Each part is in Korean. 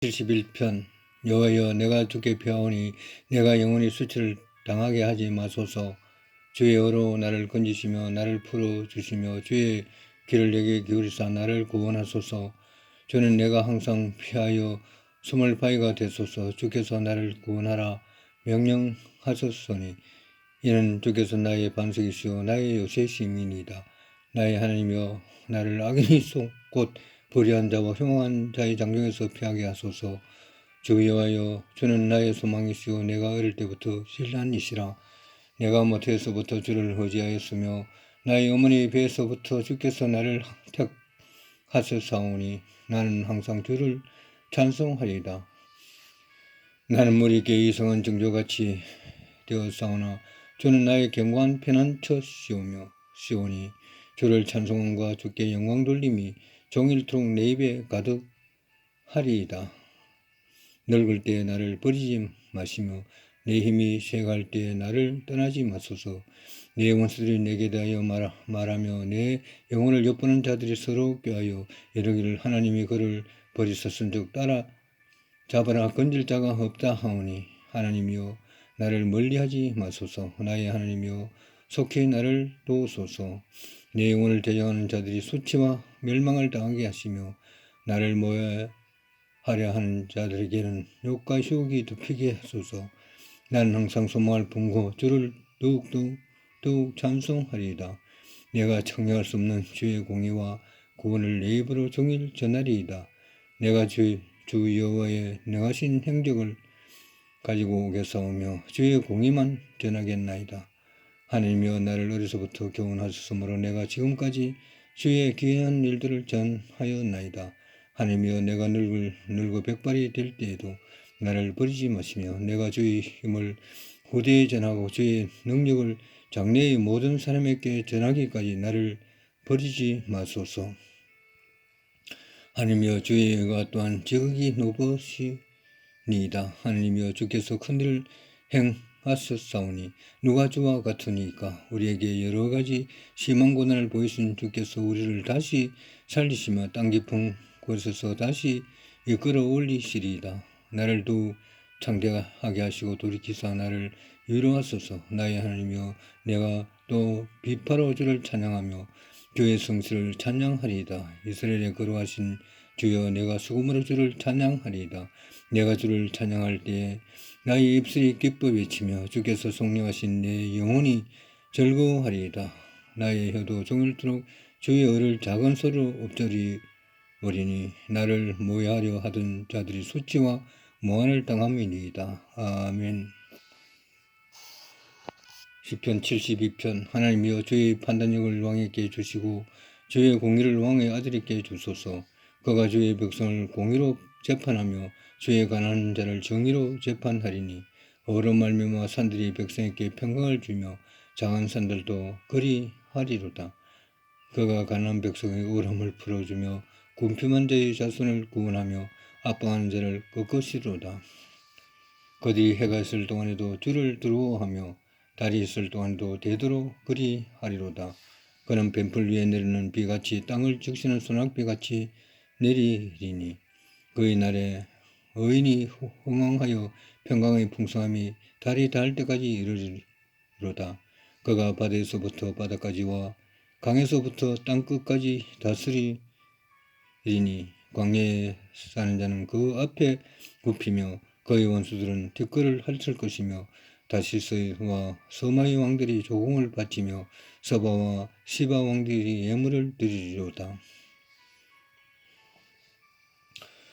71편 여호와여 내가 주께 피하오니 내가 영원히 수치를 당하게 하지 마소서. 주의 어로 나를 건지시며 나를 풀어 주시며 주의 길을 내게 기울이사 나를 구원하소서. 주는 내가 항상 피하여 숨을 바위가 되소서. 주께서 나를 구원하라 명령하소서니 이는 주께서 나의 반석이시오 나의 요새심이니이다. 나의 하나님이여 나를 악인이 속곧 불의한 자와 흉한 자의 장중에서 피하게 하소서. 주 여호와여 주는 나의 소망이시오. 내가 어릴 때부터 신란이시라. 내가 모태에서부터 주를 의지하였으며 나의 어머니 배에서부터 주께서 나를 택하셨사오니 나는 항상 주를 찬송하리이다. 나는 무리께 이성은 정조같이 되었사오나 주는 나의 견고한 피난처시오며 시오니 주를 찬송함과 주께 영광 돌림이 종일토록 내 입에 가득 하리이다. 늙을 때에 나를 버리지 마시며 내 힘이 쇠갈 때에 나를 떠나지 마소서. 내 원수들이 내게 대하여 말, 말하며 내 영혼을 엿보는 자들이 서로 꾀하여 이르기를 하나님이 그를 버리셨은즉 따라 잡아라 건질 자가 없다 하오니 하나님이여 나를 멀리하지 마소서. 나의 하나님이여 속히 나를 도우소서. 내 영혼을 대적하는 자들이 수치와 멸망을 당하게 하시며 나를 모여 하려 하는 자들에게는 욕과 휴옥이 덮이게 하소서. 나는 항상 소망을 품고 주를 더욱더욱 더욱 찬송하리이다. 내가 청량할 수 없는 주의 공의와 구원을 내 입으로 종일 전하리이다. 내가 주, 주 여호와의 능하신 행적을 가지고 오겠사오며 주의 공의만 전하겠나이다. 하나님이여 나를 어려서부터 교훈하셨으므로 내가 지금까지 주의 귀한 일들을 전하였나이다. 하나님이여 내가 늙을 늙어 백발이 될 때에도 나를 버리지 마시며 내가 주의 힘을 후대에 전하고 주의 능력을 장래의 모든 사람에게 전하기까지 나를 버리지 마소서. 하나님이여 주의 의가 또한 지극히 높으시니이다. 하나님이여 주께서 큰일을 행 하셨사오니 누가 주와 같으니까 우리에게 여러 가지 심한 고난을 보이신 주께서 우리를 다시 살리시며 땅 깊은 곳에서 다시 이끌어 올리시리이다. 나를 또 창대하게 하시고 돌이키사 나를 위로하소서 나의 하나님이여 내가 또 비파로 주를 찬양하며 주의 성실을 찬양하리이다. 이스라엘에 거룩하신 주여 내가 수금으로 주를 찬양하리이다. 내가 주를 찬양할 때에 나의 입술이 기뻐 외치며 주께서 성령하신 내 영혼이 즐거워하리이다. 나의 혀도 종일토록 주의 어를 작은 소리로 엎드리 버리니 나를 모해하려 하던 자들이 수치와 모한을 당함이니이다. 아멘. 시편 72편 하나님이여 주의 판단력을 왕에게 주시고 주의 공의를 왕의 아들에게 주소서 그가 주의 백성을 공의로 재판하며 주의 가난한 자를 정의로 재판하리니 어로 말미암아 산들이 백성에게 평강을 주며 작은 산들도 그리 하리로다. 그가 가난한 백성의 우람을 풀어주며 굶피만 자의 자손을 구원하며 압박하는 자를 꺾으시로다. 그들이 해가 있을 동안에도 주를 두려워하며 달이 있을 동안도 되도록 그리 하리로다. 그는 뱀풀 위에 내리는 비같이 땅을 적시는 소낙비같이 내리리니 그의 날에 의인이 흥왕하여 평강의 풍성함이 달이 닿을 때까지 이르리로다. 그가 바다에서부터 바다까지와 강에서부터 땅끝까지 다스리리니 광야에 사는 자는 그 앞에 굽히며 그의 원수들은 뒷걸을 핥을 것이며 다시스와 서마의 왕들이 조공을 바치며 서바와 시바 왕들이 예물을 드리리로다.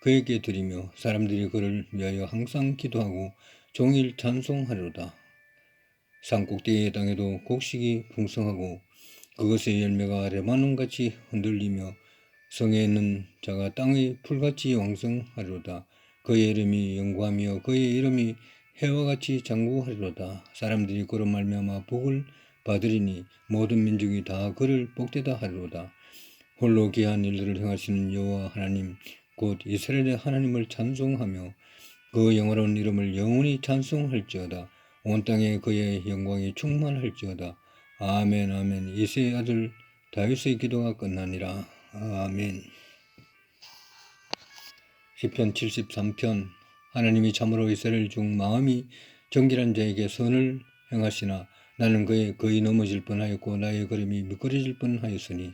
그에게 드리며 사람들이 그를 위하여 항상 기도하고 종일 찬송하리로다. 산꼭대기의 땅에도 곡식이 풍성하고 그것의 열매가 레바논같이 흔들리며 성에 있는 자가 땅의 풀같이 왕성하리로다. 그의 이름이 영구하며 그의 이름이 해와 같이 장구하리로다. 사람들이 그로 말미암아 복을 받으리니 모든 민족이 다 그를 복되다 하리로다. 홀로 귀한 일들을 행하시는 여호와 하나님 곧 이스라엘의 하나님을 찬송하며 그 영화로운 이름을 영원히 찬송할지어다. 온 땅에 그의 영광이 충만할지어다. 아멘 아멘 이세의 아들 다윗의 기도가 끝나니라. 아멘 시편 73편 하나님이 참으로 이스라엘 중 마음이 정결한 자에게 선을 행하시나 나는 그의 거의 넘어질 뻔하였고 나의 걸음이 미끄러질 뻔하였으니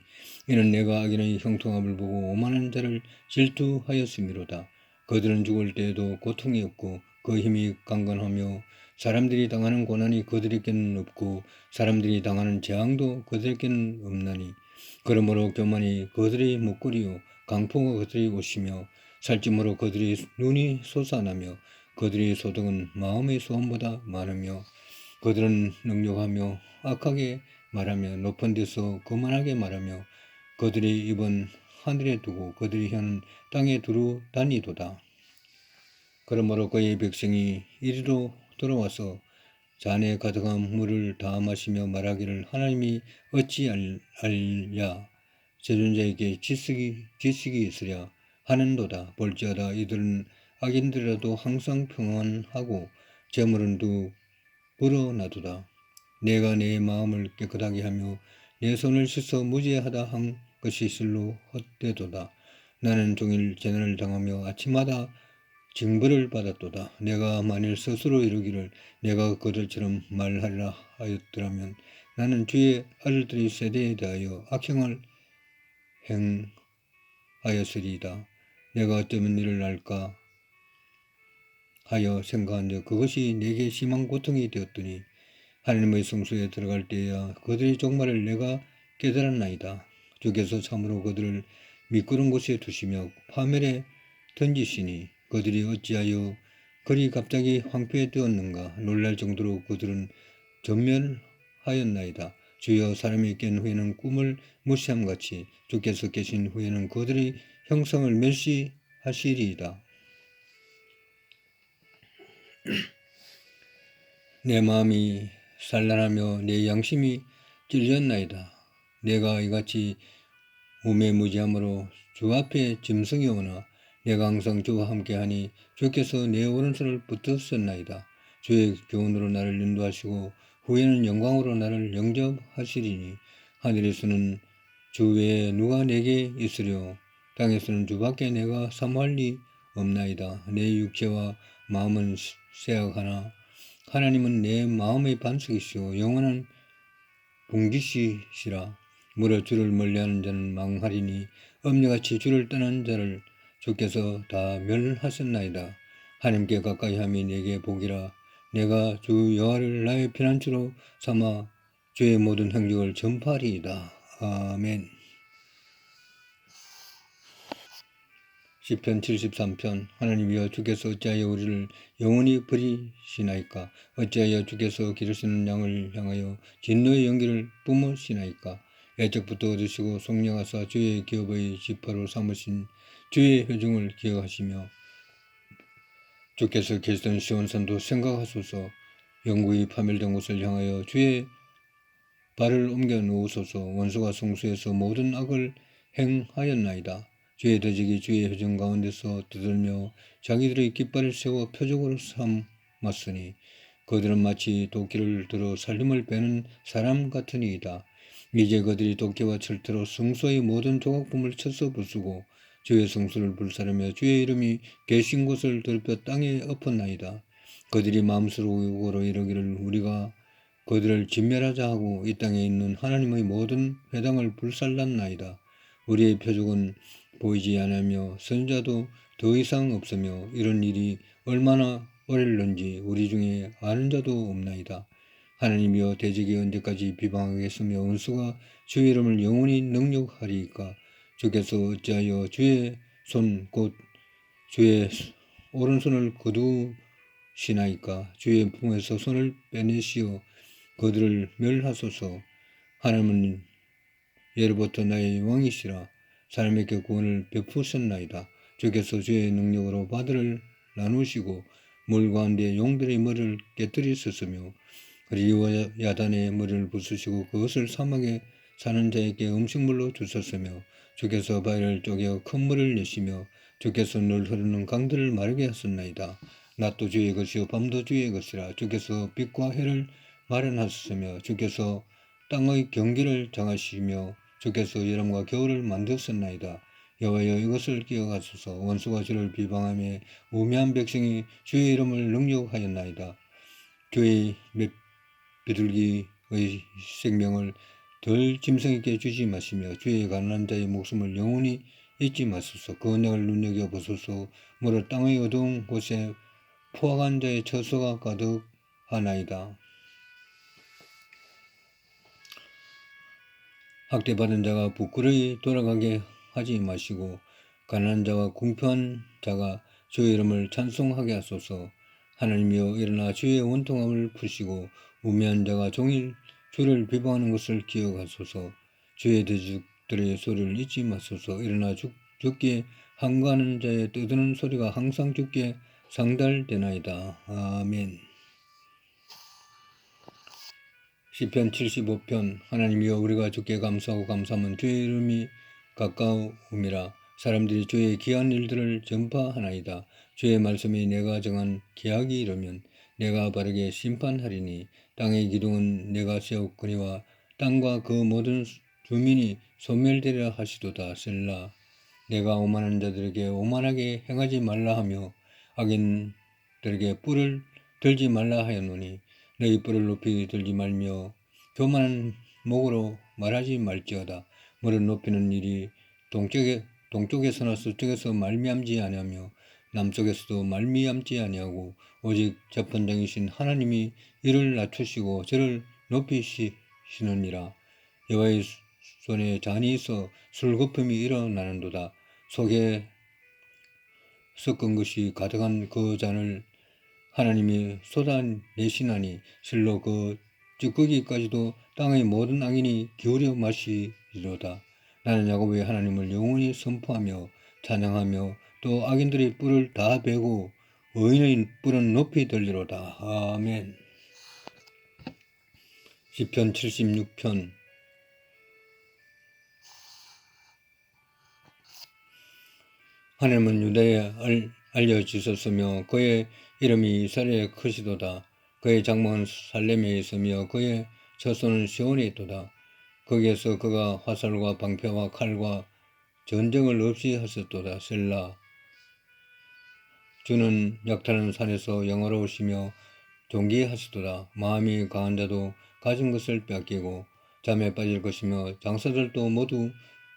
이는 내가 악인의 형통함을 보고 오만한 자를 질투하였음이로다. 그들은 죽을 때에도 고통이 없고 그 힘이 강건하며 사람들이 당하는 고난이 그들에게는 없고 사람들이 당하는 재앙도 그들에게는 없나니 그러므로 교만이 그들의 목걸이요 강포가 그들의 옷이며 살찜으로 그들의 눈이 솟아나며 그들의 소득은 마음의 소원보다 많으며 그들은 능력하며 악하게 말하며 높은 데서 거만하게 말하며 그들의 입은 하늘에 두고 그들의 혀는 땅에 두루 다니도다. 그러므로 그의 백성이 이리로 돌아와서 잔에 가득한 물을 다 마시며 말하기를 하나님이 어찌 알, 알랴 제존자에게 지식이, 지식이 있으랴 하는도다. 볼지어다 이들은 악인들이라도 항상 평안하고 재물은 두 불어놔두다. 내가 내 마음을 깨끗하게 하며 내 손을 씻어 무죄하다 한 것이 실로 헛되도다. 나는 종일 재난을 당하며 아침마다 징벌을 받았도다. 내가 만일 스스로 이루기를 내가 그들처럼 말하리라 하였더라면 나는 주의 아들들의 세대에 대하여 악행을 행하였으리이다. 내가 어쩌면 일을 할까 하여 생각한데 그것이 내게 심한 고통이 되었더니 하나님의 성소에 들어갈 때야 그들의 종말을 내가 깨달았나이다. 주께서 참으로 그들을 미끄러운 곳에 두시며 파멸에 던지시니 그들이 어찌하여 그리 갑자기 황폐되었는가 놀랄 정도로 그들은 전멸하였나이다. 주여 사람이 깬 후에는 꿈을 무시함 같이 주께서 계신 후에는 그들의 형성을 멸시하시리이다. 내 마음이 산란하며 내 양심이 찔렸나이다. 내가 이같이 우매무지함으로 주 앞에 짐승이 오나 내가 항상 주와 함께하니 주께서 내 오른손을 붙드셨나이다. 주의 교훈으로 나를 인도하시고 후에는 영광으로 나를 영접하시리니 하늘에서는 주 외에 누가 내게 있으려 땅에서는 주밖에 내가 사모할 리 없나이다. 내 육체와 마음은 쇠약하나 하나님은 내 마음의 반석이시오 영원한 봉기시시라 무려 주를 멀리하는 자는 망하리니 엄녀같이 주를 떠난 자를 주께서 다 멸하셨나이다. 하나님께 가까이 함이 내게 복이라 내가 주 여호와를 나의 피난처로 삼아 주의 모든 행적을 전파하리이다. 아멘. 시편 73편 하나님이여 주께서 어찌하여 우리를 영원히 버리시나이까? 어찌하여 주께서 기르시는 양을 향하여 진노의 연기를 뿜으시나이까? 애적부터 얻으시고 속량하사 주의 기업의 지파로 삼으신 주의 회중을 기억하시며 주께서 계시던 시온산도 생각하소서. 영구히 파멸된 곳을 향하여 주의 발을 옮겨 놓으소서. 원수가 성수에서 모든 악을 행하였나이다. 주의 대적이 주의 회중 가운데서 두들며 자기들의 깃발을 세워 표적으로 삼았으니 그들은 마치 도끼를 들어 살림을 빼는 사람 같으니이다. 이제 그들이 도끼와 철퇴로 성소의 모든 조각품을 쳐서 부수고 주의 성수를 불사르며 주의 이름이 계신 곳을 돌펴 땅에 엎었나이다. 그들이 마음속으로 이르기를 우리가 그들을 진멸하자 하고 이 땅에 있는 하나님의 모든 회당을 불살랐나이다. 우리의 표적은 보이지 않으며 선자도 더 이상 없으며 이런 일이 얼마나 어릴는지 우리 중에 아는 자도 없나이다. 하나님이여 대적이 언제까지 비방하겠으며 원수가 주의 이름을 영원히 능력하리이까? 주께서 어찌하여 주의 손 곧 주의 오른손을 거두시나이까? 주의 품에서 손을 빼내시어 그들을 멸하소서. 하나님은 예로부터 나의 왕이시라 사람에게 구원을 베푸셨나이다. 주께서 주의 능력으로 바다를 나누시고 물 가운데 용들의 머리를 깨뜨리셨으며 그리고 야단의 머리를 부수시고 그것을 사막에 사는 자에게 음식물로 주셨으며 주께서 바위를 쪼개 큰 물을 내시며 주께서 늘 흐르는 강들을 마르게 하셨나이다. 낮도 주의 것이요 밤도 주의 것이라 주께서 빛과 해를 마련하셨으며 주께서 땅의 경기를 정하시며 주께서 여름과 겨울을 만드셨나이다. 여호와여 이것을 기억하소서 원수가 주를 비방하며 우매한 백성이 주의 이름을 능욕하였나이다. 주의 몇 비둘기의 생명을 덜 짐승에게 주지 마시며 주의 가난한 자의 목숨을 영원히 잊지 마소서 그 언약을 눈여겨 보소서 무릇 땅의 어두운 곳에 포악한 자의 처소가 가득하나이다. 학대받은 자가 부끄러이 돌아가게 하지 마시고 가난한 자와 궁핍한 자가 주의 이름을 찬송하게 하소서. 하나님이여 일어나 주의 원통함을 푸시고 우매한 자가 종일 주를 비방하는 것을 기억하소서. 주의 대적들의 소리를 잊지 마소서. 일어나 죽, 죽게 항거하는 자의 떠드는 소리가 항상 죽게 상달되나이다. 아멘 시편 75편 하나님이여 우리가 주께 감사하고 감사하면 주의 이름이 가까움이라 사람들이 주의 귀한 일들을 전파하나이다. 주의 말씀이 내가 정한 계약이 이르면 내가 바르게 심판하리니 땅의 기둥은 내가 세웠거니와 땅과 그 모든 주민이 소멸되려 하시도다 셀라 내가 오만한 자들에게 오만하게 행하지 말라 하며 악인들에게 뿔을 들지 말라 하였노니 너희 뿔을 높이 들지 말며 교만한 목으로 말하지 말지어다. 무릇 높이는 일이 동쪽에 동쪽에서나 서쪽에서 말미암지 아니하며 남쪽에서도 말미암지 아니하고 오직 재판장이신 하나님이 이를 낮추시고 저를 높이시느니라. 여호와의 손에 잔이 있어 술거품이 일어나는도다. 속에 섞은 것이 가득한 그 잔을 하나님이 쏟아내시나니 실로 그 찌꺼기까지도 땅의 모든 악인이 기울여 마시리로다 나는 야곱의 하나님을 영원히 선포하며 찬양하며 또 악인들의 뿔을 다 베고 의인의 뿔은 높이 들리로다. 아멘. 시편 76편 하나님은 유다에 알려지셨으며 그의 이름이 이스라엘에 크시도다. 그의 장막은 살렘에 있으며 그의 처소는 시온에 있도다. 거기에서 그가 화살과 방패와 칼과 전쟁을 없이 하셨도다. 셀라. 주는 약탈하는 산에서 영화로우시며 존귀하시도다. 마음이 강한 자도 가진 것을 빼앗기고 잠에 빠질 것이며 장사들도 모두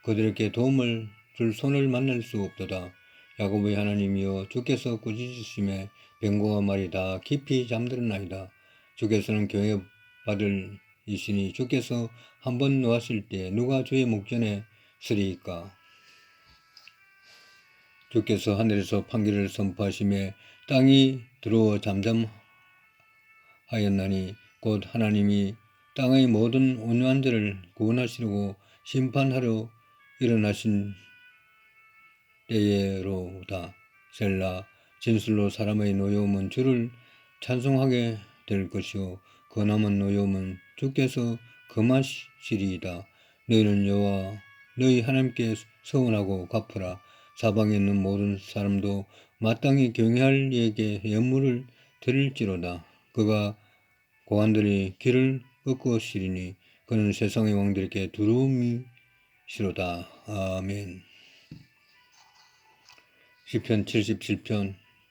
그들에게 도움을 줄 손을 만날 수 없도다. 야곱의 하나님이여 주께서 꾸짖으심에 병고와 말이 다 깊이 잠들었나이다. 주께서는 교회 받을 이시니 주께서 한 번 놓았을 때 누가 주의 목전에 서리이까? 주께서 하늘에서 판결을 선포하심에 땅이 들어와 잠잠하였나니 곧 하나님이 땅의 모든 온유한 자를 구원하시려고 심판하러 일어나신 때에로다. 셀라 진술로 사람의 노여움은 주를 찬송하게 될 것이요 그 남은 노여움은 주께서 금하시리이다. 너희는 여호와 너희 하나님께 서원하고 갚으라. 사방에 있는 모든 사람도 마땅히 경외할 이에게 연물을 드릴지로다. 그가 고관들이 길을 꺾으시리니 그는 세상의 왕들에게 두려움이시로다. 아멘. 시편 77편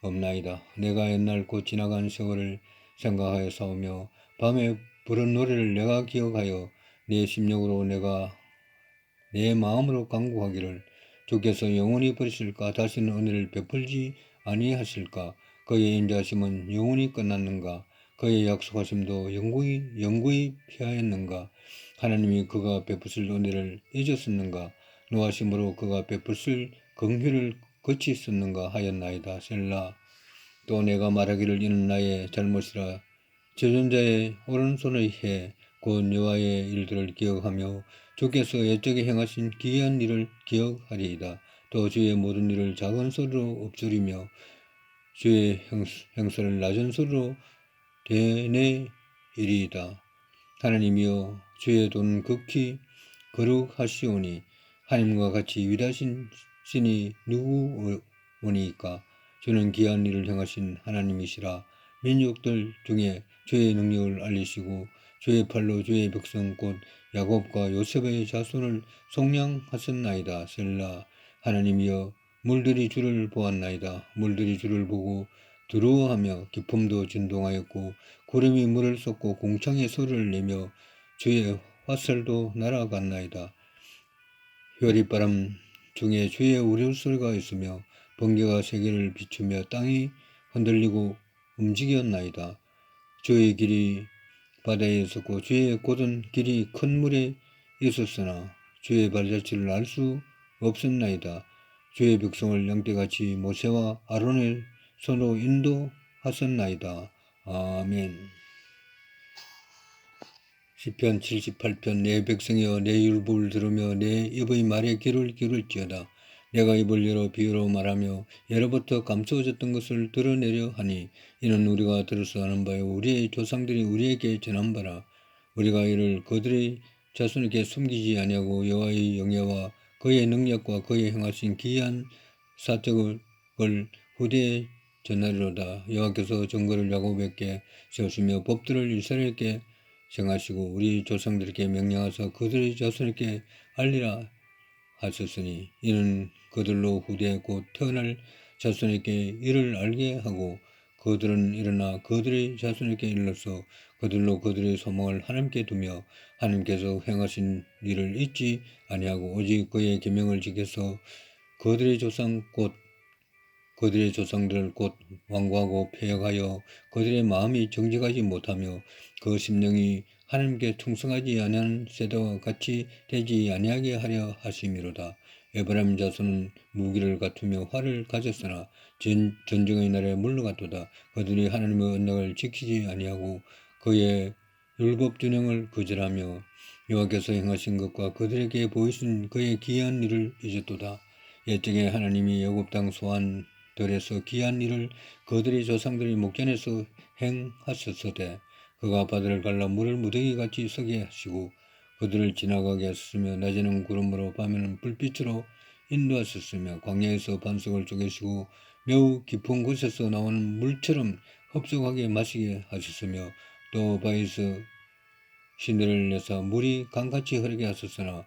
없나이다. 내가 옛날 곧 지나간 세월을 생각하여 싸우며 밤에 부른 노래를 내가 기억하여 내 심령으로 내가 내 마음으로 강구하기를 주께서 영원히 버리실까 다시는 은혜를 베풀지 아니하실까 그의 인자하심은 영원히 끝났는가? 그의 약속하심도 영구히 영구히 피하였는가? 하나님이 그가 베푸실 은혜를 잊었었는가? 노하심으로 그가 베푸실 긍휼을 거치었는가 하였나이다. 셀라. 또 내가 말하기를 이는 나의 잘못이라 저전자의 오른손의 해, 곧 여호와의 일들을 기억하며 주께서 옛적에 행하신 기이한 일을 기억하리이다. 또 주의 모든 일을 작은 소리로 엎주리며 주의 행사를 낮은 소리로 되뇌이리이다. 하나님이여 주의 돈 극히 거룩하시오니 하나님과 같이 위대하신 신이 누구오니까 주는 기한 일을 행하신 하나님이시라. 민족들 중에 주의 능력을 알리시고 주의 팔로 주의 백성 곧 야곱과 요셉의 자손을 속량하셨나이다. 셀라. 하나님이여 물들이 주를 보았나이다. 물들이 주를 보고 두려워하며 기품도 진동하였고 구름이 물을 쏟고 공창의 소리를 내며 주의 화살도 날아갔나이다. 혈이바람 중에 주의 우려소리가 있으며 번개가 세계를 비추며 땅이 흔들리고 움직였나이다. 주의 길이 바다에 있었고 주의 곧은 길이 큰 물에 있었으나 주의 발자취를 알 수 없었나이다. 주의 백성을 양떼같이 모세와 아론의 손으로 인도하셨나이다. 아멘. 시편 78편 내 백성이여 내 율법을 들으며 내 입의 말에 귀를 기울지어다. 내가 입을 열어 비유로 말하며 예로부터 감추어졌던 것을 드러내려 하니 이는 우리가 들어서 하는 바요 우리의 조상들이 우리에게 전한 바라 우리가 이를 그들의 자손에게 숨기지 아니하고 여호와의 영예와 그의 능력과 그의 행하신 기이한 사적을 후대에 전하리로다 여호와께서 정거를 야곱에게 세우시며 법들을 이스라엘에게 정하시고 우리 조상들에게 명령하사 그들의 자손에게 알리라 하셨으니 이는 그들로 후대 곧 태어날 자손에게 이를 알게 하고 그들은 일어나 그들의 자손에게 일러서 그들로 그들의 소망을 하나님께 두며 하나님께서 행하신 일을 잊지 아니하고 오직 그의 계명을 지켜서 그들의 조상 곧 그들의 조상들을 곧 완고하고 폐역하여 그들의 마음이 정직하지 못하며 그 심령이 하나님께 충성하지 아니하는 세대와 같이 되지 아니하게 하려 하심이로다. 에브라임 자손은 무기를 갖추며 활을 가졌으나 전, 전쟁의 날에 물러갔도다. 그들이 하나님의 언약을 지키지 아니하고 그의 율법 준행을 거절하며 여호와께서 행하신 것과 그들에게 보이신 그의 기이한 일을 잊었도다. 옛적에 하나님이 애굽 땅 소환 들에서 기이한 일을 그들의 조상들이 목전에서 행하셨으되 그가 바다를 갈라 물을 무더기같이 서게 하시고 그들을 지나가게 하셨으며 낮에는 구름으로 밤에는 불빛으로 인도하셨으며 광야에서 반석을 쪼개시고 매우 깊은 곳에서 나오는 물처럼 흡족하게 마시게 하셨으며 또 바위에서 신들을 내서 물이 강같이 흐르게 하셨으나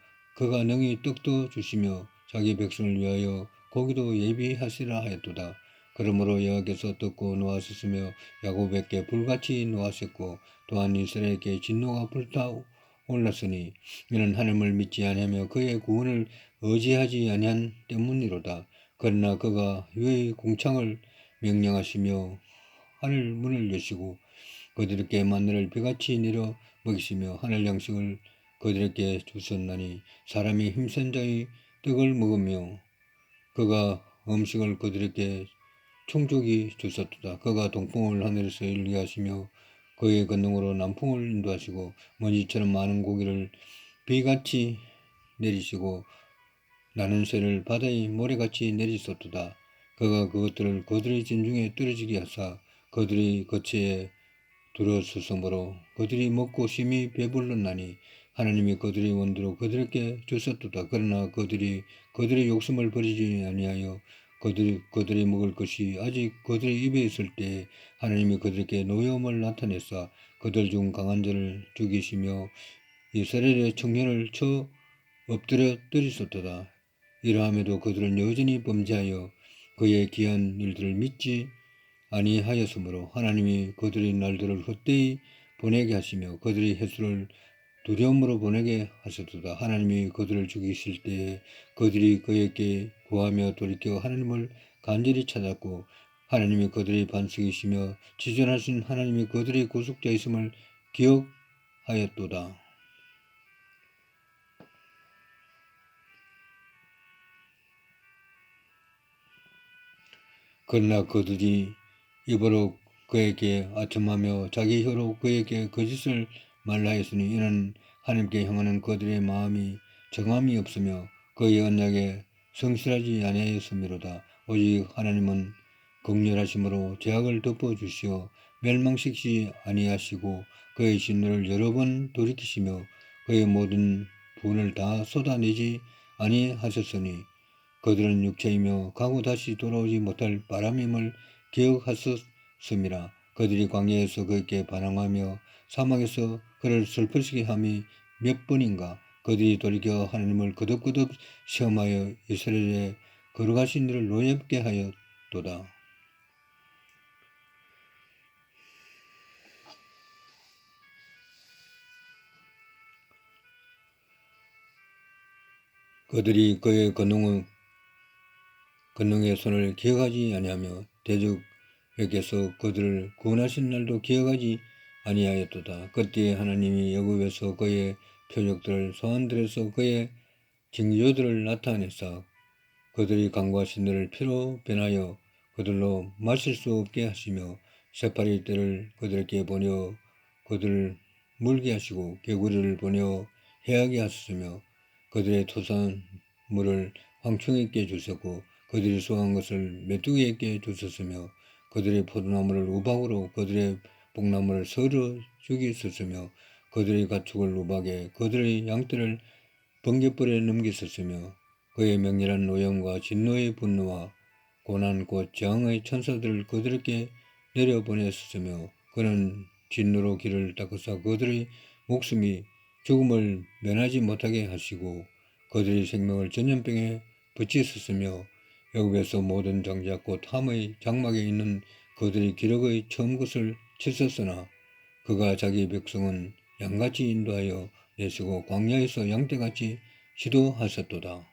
그가 능히 떡도 주시며 자기 백성을 위하여 고기도 예비하시라 하였도다. 그러므로 여호와께서 듣고 노하셨으며 야곱에게 불같이 노하셨고 또한 이스라엘에게 진노가 불타 올랐으니 이는 하나님을 믿지 아니하며 그의 구원을 의지하지 아니한 때문이로다. 그러나 그가 유의 공창을 명령하시며 하늘 문을 여시고 그들에게 만나를 비같이 내려 먹이시며 하늘 양식을 그들에게 주셨나니 사람이 힘센 자의 떡을 먹으며 그가 음식을 그들에게 충족이 주셨도다. 그가 동풍을 하늘에서 일게 하시며 그의 건능으로 남풍을 인도하시고 먼지처럼 많은 고기를 비같이 내리시고 나는 새를 바다의 모래같이 내리셨도다. 그가 그것들을 그들의 진중에 떨어지게 하사 그들의 거체에 두려스성으로 그들이 먹고 심히 배불렀나니 하나님이 그들의 원대로 그들에게 주셨도다. 그러나 그들이 그들의 욕심을 버리지 아니하여 그들이, 그들이 먹을 것이 아직 그들의 입에 있을 때 하나님이 그들에게 노여움을 나타내사 그들 중 강한 자를 죽이시며 이스라엘의 청년을 쳐 엎드려 때리셨도다. 이러함에도 그들은 여전히 범죄하여 그의 귀한 일들을 믿지 아니하였으므로 하나님이 그들의 날들을 헛되이 보내게 하시며 그들의 횟수를 두려움으로 보내게 하셨도다. 하나님이 그들을 죽이실 때에 그들이 그에게 구하며 돌이켜 하나님을 간절히 찾았고 하나님이 그들의 반석이시며 지존하신 하나님이 그들의 구속자이심을 기억하였도다. 그러나 그들이 입으로 그에게 아첨하며 자기 혀로 그에게 거짓을 말라했으니 이는 하나님께 향하는 그들의 마음이 정함이 없으며 그의 언약에 성실하지 아니하였음이로다. 오직 하나님은 극렬하심으로 죄악을 덮어주시어 멸망시키지 아니하시고 그의 진노를 여러 번 돌이키시며 그의 모든 분을 다 쏟아내지 아니하셨으니 그들은 육체이며 가고 다시 돌아오지 못할 바람임을 기억하셨음이라 그들이 광야에서 그에게 반항하며 사막에서 그를 슬프시게 함이 몇 번인가 그들이 돌이켜 하나님을 거듭거듭 시험하여 이스라엘에 걸어가신 일을 노엽게 하였도다. 그들이 그의 권능의 권능의 손을 기억하지 아니하며 대적에게서 그들을 구원하신 날도 기억하지 아니하였도다. 그때 하나님이 여굽에서 그의 표적들을 소환들에서 그의 징조들을 나타내사 그들이 강구하신 들을 피로 변하여 그들로 마실 수 없게 하시며 새파리 떼를 그들에게 보내어 그들을 물게 하시고 개구리를 보내어 해하게 하셨으며 그들의 토산물을 황충에게 주셨고 그들이 수한 것을 메뚜기에게 주셨으며 그들의 포도나무를 우박으로 그들의 복나무를 서로 죽이셨으며 그들의 가축을 우박에 그들의 양떼를 번개불에 넘기셨으며 그의 명렬한 노염과 진노의 분노와 고난 곧 재앙의 천사들을 그들에게 내려보냈으며 그는 진노로 길을 닦아서 그들의 목숨이 죽음을 면하지 못하게 하시고 그들의 생명을 전염병에 붙이셨으며 여기에서 모든 장작 곧 함의 장막에 있는 그들의 기력의 처음 것을 치셨으나 그가 자기 백성은 양같이 인도하여 내시고 광야에서 양떼같이 지도하셨도다.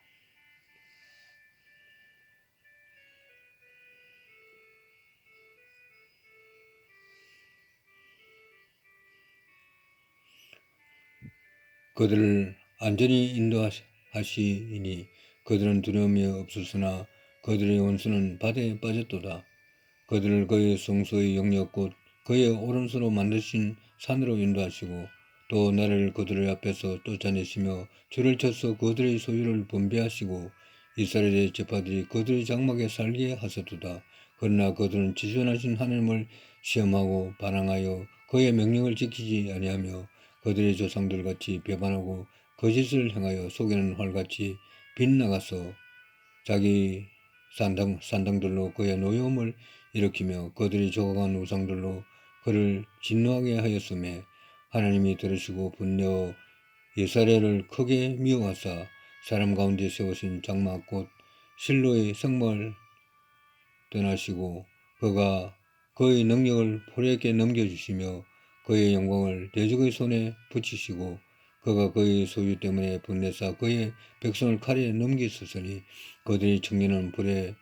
그들을 안전히 인도하시니 그들은 두려움이 없었으나 그들의 원수는 바다에 빠졌도다. 그들을 그의 성소의 영역 곧 그의 오른손으로 만드신 산으로 인도하시고 또 나를 그들의 앞에서 쫓아내시며 줄을 쳐서 그들의 소유를 분배하시고 이스라엘의 제파들이 그들의 장막에 살게 하셨도다. 그러나 그들은 지존하신 하나님을 시험하고 반항하여 그의 명령을 지키지 아니하며 그들의 조상들 같이 배반하고 거짓을 행하여 속이는 활같이 빗나가서 자기 산당, 산당들로 그의 노여움을 일으키며 그들이 조각한 우상들로 그를 진노하게 하였음에 하나님이 들으시고 분노 예사례를 크게 미워하사 사람 가운데 세우신 장막 곧 실로의 성막을 떠나시고 그가 그의 능력을 포로에게 넘겨주시며 그의 영광을 대적의 손에 붙이시고 그가 그의 소유 때문에 분내사 그의 백성을 칼에 넘기셨으니 그들의 청년은 불에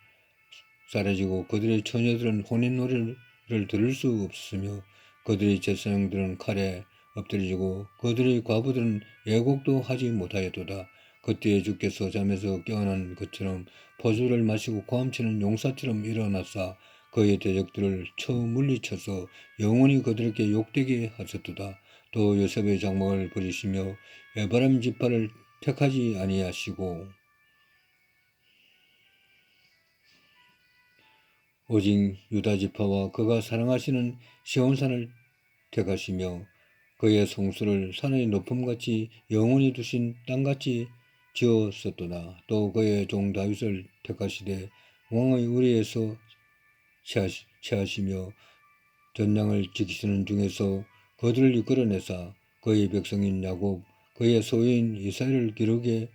사라지고 그들의 처녀들은 혼인 노래를 들을 수 없으며 그들의 제사장들은 칼에 엎드려지고 그들의 과부들은 애곡도 하지 못하였도다. 그때 주께서 잠에서 깨어난 것처럼 포주를 마시고 고함치는 용사처럼 일어나사 그의 대적들을 쳐 물리쳐서 영원히 그들에게 욕되게 하셨도다. 또 요셉의 장막을 버리시며 에바람 지파를 택하지 아니하시고 오직 유다 지파와 그가 사랑하시는 시온산을 택하시며 그의 성수를 산의 높음같이 영원히 두신 땅같이 지었었도다. 또 그의 종 다윗을 택하시되 왕의 의리에서 취하시- 취하시며 전량을 지키시는 중에서 그들을 이끌어내사 그의 백성인 야곱 그의 소유인 이스라엘을 기르게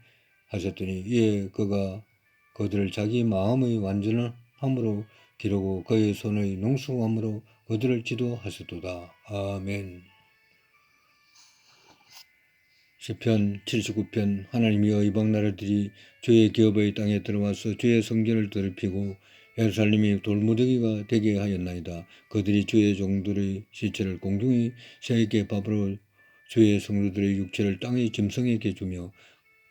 하셨더니 이에 그가 그들을 자기 마음의 완전함으로 기르고 그의 손의 농수함으로 그들을 지도하셨도다. 아멘. 시편 79편 하나님이여 이방 나라들이 주의 기업의 땅에 들어와서 주의 성전을 더럽히고 예루살렘이 돌무더기가 되게 하였나이다. 그들이 주의 종들의 시체를 공중의 새에게 밥으로 주의 성도들의 육체를 땅의 짐승에게 주며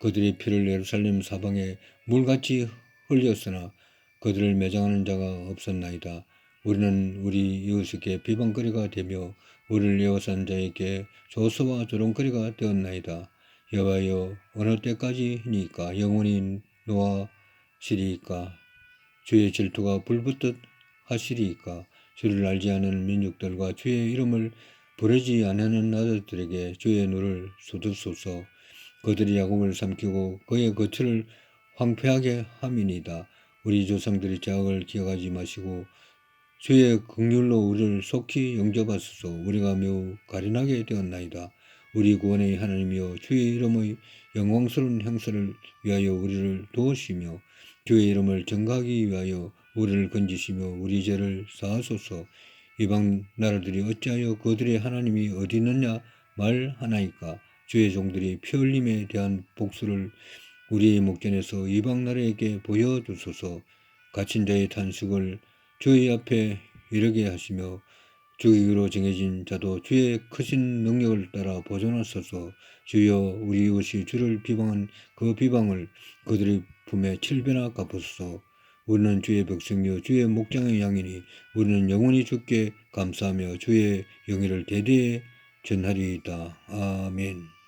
그들의 피를 예루살렘 사방에 물같이 흘렸으나 그들을 매장하는 자가 없었나이다. 우리는 우리 이웃에게 비방거리가 되며 우리를 에워싼 자에게 조소와 조롱거리가 되었나이다. 여호와여 어느 때까지니까 영원히 노하시리이까 주의 질투가 불붙듯 하시리이까 주를 알지 않은 민족들과 주의 이름을 부르지 않는 나라들에게 주의 눈을 쏟으소서 그들이 야곱을 삼키고 그의 거처를 황폐하게 함이니다. 우리 조상들의 자학을 기억하지 마시고 주의 긍휼로 우리를 속히 영접하소서. 우리가 매우 가련하게 되었나이다. 우리 구원의 하나님이여 주의 이름의 영광스러운 행사를 위하여 우리를 도우시며 주의 이름을 전가하기 위하여 우리를 건지시며 우리 죄를 사하소서. 이방 나라들이 어찌하여 그들의 하나님이 어디 있느냐 말하나이까. 주의 종들이 피 흘림에 대한 복수를 우리의 목전에서 이방 나라에게 보여주소서. 갇힌 자의 탄식을 주의 앞에 이르게 하시며 주의로 정해진 자도 주의 크신 능력을 따라 보존하소서. 주여 우리 이웃이 주를 비방한 그 비방을 그들의 품에 칠배나 갚으소서. 우리는 주의 백성이요 주의 목장의 양이니 우리는 영원히 주께 감사하며 주의 영예를 대대에 전하리이다. 아멘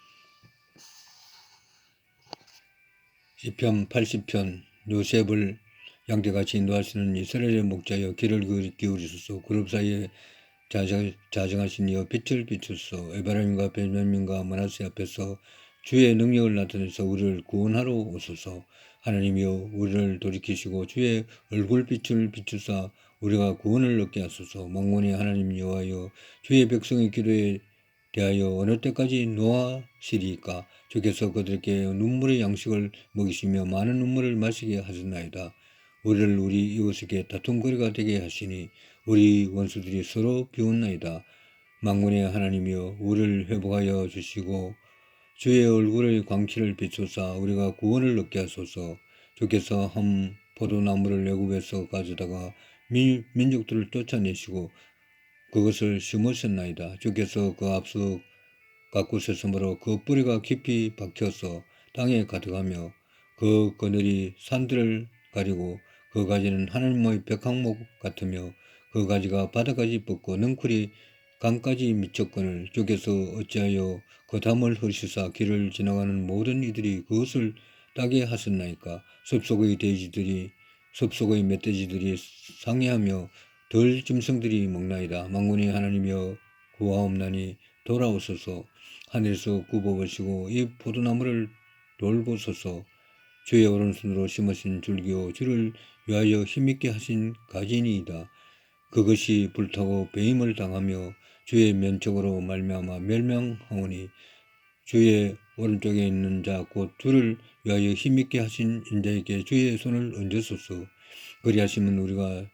시편 80편 요셉을 양떼같이 인도하시는 이스라엘의 목자여 귀를 기울이소서. 그룹 사이에 자정, 자정하신 이여 빛을 비추소서. 에바라임과 베냐민과 마나세 앞에서 주의 능력을 나타내서 우리를 구원하러 오소서. 하나님이여 우리를 돌이키시고 주의 얼굴빛을 비추사 우리가 구원을 얻게 하소서. 망원의 하나님 여호와여 주의 백성의 기도에 대하여 어느 때까지 노하시리까? 주께서 그들에게 눈물의 양식을 먹이시며 많은 눈물을 마시게 하셨나이다. 우리를 우리 이웃에게 다툼거리가 되게 하시니 우리 원수들이 서로 비웃나이다. 망군의 하나님이여 우리를 회복하여 주시고 주의 얼굴의 광채를 비추사 우리가 구원을 얻게 하소서. 주께서 한 포도나무를 애굽에서 가져다가 민, 민족들을 쫓아내시고 그것을 심으셨나이다. 주께서 그 앞서 가꾸셨으므로 그 뿌리가 깊이 박혀서 땅에 가득하며 그 그늘이 산들을 가리고 그 가지는 하늘의 백항목 같으며 그 가지가 바다까지 뻗고 능쿨이 강까지 미쳤거늘 주께서 어찌하여 그 담을 허시사 길을 지나가는 모든 이들이 그것을 따게 하셨나이까 숲속의 돼지들이 숲속의 멧돼지들이 상해하며 덜 짐승들이 먹나이다. 망군이 하나님이여 구하옵나니 돌아오소서. 하늘에서 굽어보시고 이 포도나무를 돌보소서. 주의 오른손으로 심으신 줄기요 주를 위하여 힘있게 하신 가지니이다. 그것이 불타고 배임을 당하며 주의 면적으로 말미암아 멸망하오니 주의 오른쪽에 있는 자 곧 주를 위하여 힘있게 하신 인자에게 주의 손을 얹으소서. 그리하시면 우리가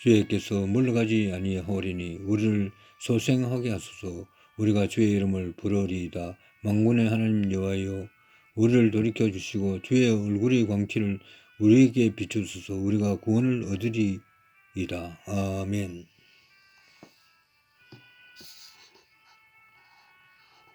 주의께서 물러가지 아니하오리니 우리를 소생하게 하소서 우리가 주의 이름을 부르리이다 망군의 하나님 여호와여 우리를 돌이켜 주시고 주의 얼굴의 광기를 우리에게 비추소서 우리가 구원을 얻으리이다. 아멘.